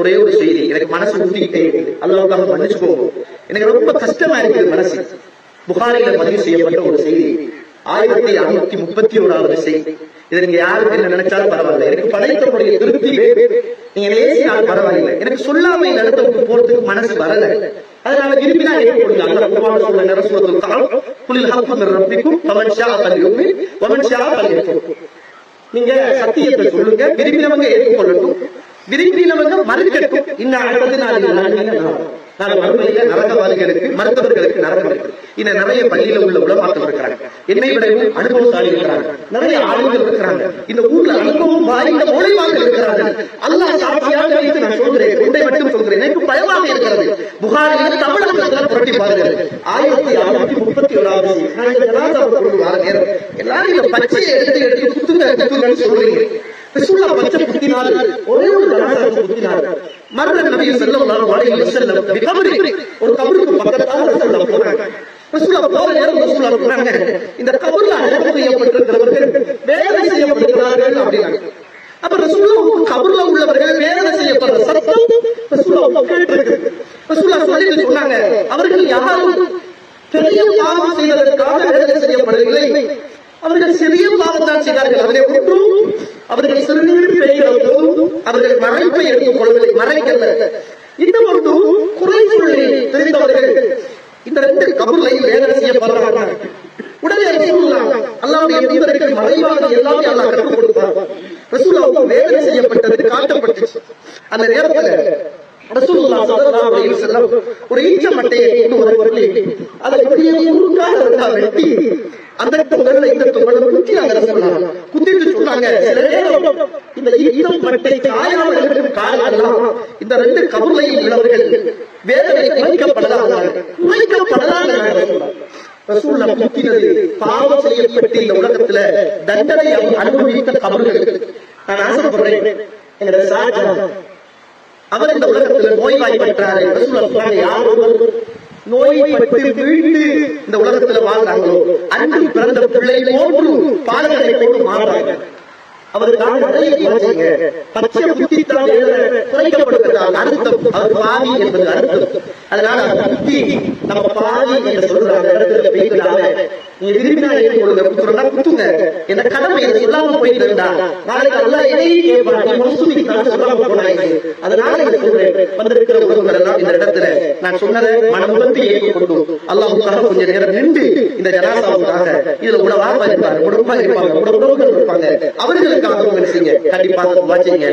ஒரே ஒரு செய்தி. எனக்கு மனசு ஊட்டிக்கிட்டே இருக்குது. அல்லாவுக்காக மன்னிச்சு போகும் எனக்கு ரொம்ப கஷ்டமா இருக்குது மனசு. புகாரில பதிவு செய்யப்பட்ட ஒரு செய்தி. ஆயிரத்தி அறுநூத்தி முப்பத்தி ஓராவது செய்தி. இதை நீங்க யாருக்கு என்ன நினைச்சாலும் பரவாயில்ல. எனக்கு படைத்தவருடைய திருப்தி நீங்க நேசினாலும் பரவாயில்லை. எனக்கு சொல்லாமை நடத்தவுக்கு போறதுக்கு மனசு வரல. அதனால விரும்பினா ஏற்றுக்கொள்ளுங்க அல்ல குர்ஆன் சொல்ல நரசுவத்துல் காலம் குலில் ஹக்கு மிர் ரப்பிக்கும் ஃபமன் ஷா ஃபல்யுமின் வமன் ஷா ஃபல்யக்ஃபுர். நீங்க சத்தியத்தை சொல்லுங்க. விரும்பினவங்க ஏற்றுக்கொள்ளட்டும் விரும்பினவங்க மறுக்கட்டும் இன்னும் அடுத்தது நாளைக்கு நாளை மறுமையில நரகவாதிகளுக்கு மருத்துவர்களுக்கு நரகம் இருக்கு. இன்னும் நிறைய பள்ளியில உள்ள உலமாக்கள் இருக்கிறாங்க. என்னை விடவும் அனுபவசாலி இருக்கிறாங்க. நிறைய ஆளுங்கள் இருக்கிறாங்க. இந்த ஊர்ல அனுபவம் வாய்ந்த மொழிவாக்கள் இருக்கிறாங்க அல்லாஹ் சாட்சியாக வைத்து நான் சொல்கிறேன். உண்டை மட்டும் சொல்கிறேன். எனக்கு பயமாக இருக்கிறது. புகாரில் தமிழகத்தில் புரட்டி பாருங்கள். ஆயிரத்தி அறுநூத்தி முப்பத்தி ஓராவது நான் இந்த ஜனாதாவை கொண்டு வர நேரம். எல்லாரும் இந்த பச்சையை எடுத்து எடுத்து குத்துங்க சொல்றீங்க. பச்சை ஒரே ஒரு குத்தினார். மரண கபரி ஒரு கபருக்கு போறாங்க. போற நேரம் இந்த கபர்ல அடக்கம் செய்யப்பட்டிருக்கிறவர்கள் வேலை செய்யப்படுகிறார்கள் அப்படின்னாங்க. அப்ப ரசூல்லா கபர்ல உள்ளவர்கள் வேலை செய்யப்படுற சத்தம் ரசூல்லா கேட்டிருக்கு. ரசூல்லா சொல்லிட்டு சொன்னாங்க அவர்கள் யாரும் பெரிய பாவம் செய்வதற்காக வேலை செய்யப்படவில்லை. அவர்கள் சிறிய பாவம் செய்தார்கள். அவரை ஒன்றும் அவர்கள் சிறுநீர் பெய்கிறதும் அவர்கள் மறைப்பை எடுத்துக் கொள்ளவில்லை மறைக்கல இந்த ஒன்று குறை சொல்லி தெரிந்தவர்கள் இந்த ரெண்டு கபூர்லையும் வேதனை செய்யப்படுறாங்க உடனே ரசூல்லா அல்லாவுடைய மறைவாக எல்லாமே அல்லாஹ் கற்றுக் கொடுத்தார் ரசூல்லாவுக்கு வேதனை செய்யப்பட்டது காட்டப்பட்டுச்சு. அந்த நேரத்துல ரசூலுல்லாஹ் ஸல்லல்லாஹு அலைஹி வஸல்லம் ஒரு ஈச்ச மட்டையை கொண்டு வருவார்கள். அதை அப்படியே குறுக்காக வெட்டி அந்த தொங்கல்ல இந்த குத்திட்டு சொன்னாங்க இந்த காயாமல் இருக்கும் காரணம் இந்த ரெண்டு உள்ளவர்கள் வேதனை குறைக்கப்படலாம். குறைக்கப்படலாம் ரசூல்லா குத்தினது பாவம் செய்யப்பட்டு இந்த உலகத்துல தண்டனை அனுபவித்த கபர்கள் நான் ஆசைப்படுறேன். எங்களோட சாஜா அவர் இந்த உலகத்துல நோய்வாய்ப்பட்டாரு. ரசூலுல்லாஹ் யார் ஒருவர் நோய்பட்டு வீழ்ந்து இந்த உலகத்துல வாழ்றாங்களோ? அன்று பிறந்த பிள்ளை போன்று பாலகனை போன்று மாறுறாங்க. அவருக்காக நிறைய குறைச்சிங்க பச்சை புத்தித்தான் அவர் பாவி என்பது அதனால புத்தி நம்ம பாவி என்று சொல்ற இடத்துல பெய்தனால விரும்பினா கடமை எனக்கு சொல்லாம போயிருந்தா நாளைக்கு எதையும் போனாங்க அதனால இதை வந்திருக்கிற உறவுகள் எல்லாம் இந்த இடத்துல நான் சொன்னதை மனமுழந்து ஏற்றுக்கொண்டு அல்லாஹ்வுக்காக கொஞ்ச நேரம் நின்று இந்த ஜனாசாவுக்காக இதுல உடவா இருப்பாங்க உடம்பா இருப்பாங்க உடவுகள் இருப்பாங்க. அவர்களுக்காக என்ன செய்யுங்க. கண்டிப்பாக வாச்சிங்க